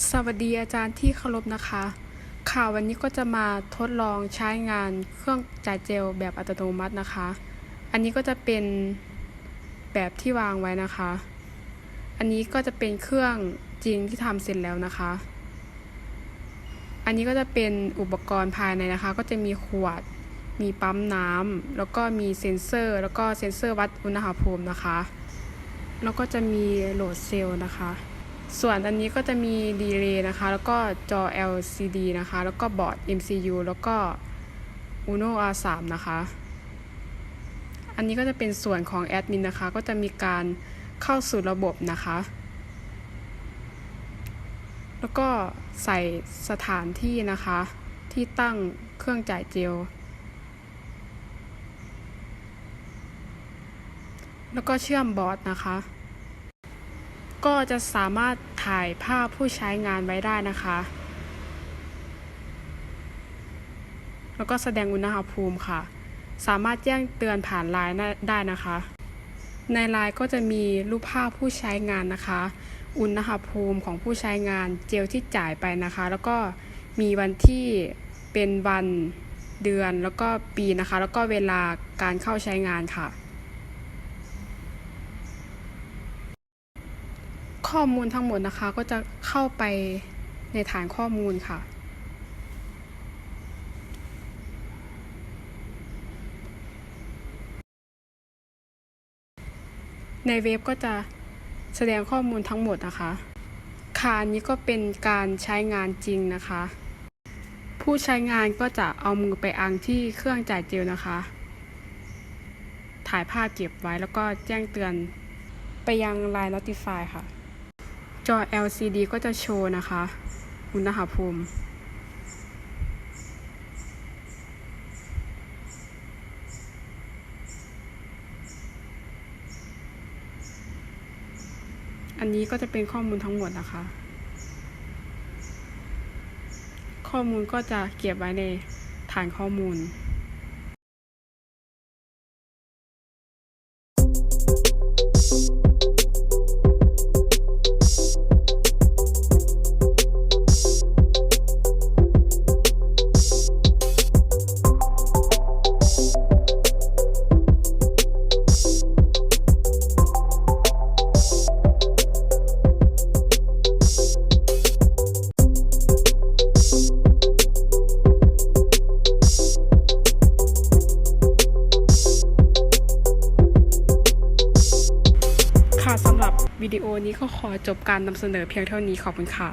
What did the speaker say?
สวัสดีอาจารย์ที่เคารพนะคะ ค่ะวันนี้ก็จะมาทดลองใช้งานเครื่องจ่ายเจลแบบอัตโนมัตินะคะ อันนี้ก็จะเป็นแบบที่วางไว้นะคะ อันนี้ก็จะเป็นเครื่องจริงที่ทำเสร็จแล้วนะคะ อันนี้ก็จะเป็นอุปกรณ์ภายในนะคะ ก็จะมีขวด มีปั๊มน้ำแล้วก็มีเซ็นเซอร์ แล้วก็เซ็นเซอร์วัดอุณหภูมินะคะ แล้วก็จะมีโหลดเซลล์นะคะ ส่วนอันนี้ก็จะมีดีเลย์นะคะ แล้วก็จอ LCD นะคะ แล้วก็บอร์ด MCU แล้วก็ Uno R3 นะคะ อันนี้ก็จะเป็นส่วนของแอดมินนะคะ ก็จะมีการเข้าสู่ระบบนะคะ แล้วก็ใส่สถานที่นะคะ ที่ตั้งเครื่องจ่ายเจล แล้วก็เชื่อมบอร์ดนะคะ ก็จะสามารถถ่ายภาพผู้ใช้งานไว้ได้นะคะ แล้วก็แสดงอุณหภูมิค่ะ สามารถแจ้งเตือนผ่านไลน์ได้นะคะ ในไลน์ก็จะมีรูปภาพผู้ใช้งานนะคะ อุณหภูมิของผู้ใช้งานเจลที่จ่ายไปนะคะ แล้วก็มีวันที่เป็นวันเดือนแล้วก็ปีนะคะ แล้วก็เวลาการเข้าใช้งานค่ะ ข้อมูลทั้งหมดนะคะก็จะเข้าไปในฐานข้อมูลค่ะ ในเว็บก็จะแสดงข้อมูลทั้งหมดนะคะค่ะอันนี้ก็เป็นการใช้งานจริงนะคะ ผู้ใช้งานก็จะเอามือไปอังที่เครื่องจ่ายเจลนะคะ ถ่ายภาพเก็บไว้แล้วก็แจ้งเตือนไปยัง Line Notify ค่ะ จอ LCD ก็จะโชว์นะคะ อุณหภูมิ อันนี้ก็จะเป็นข้อมูลทั้งหมดนะคะ ข้อมูลก็จะเก็บไว้ในฐานข้อมูล ค่ะสำหรับวิดีโอนี้ก็ขอจบการนำเสนอเพียงเท่านี้ขอบคุณค่ะ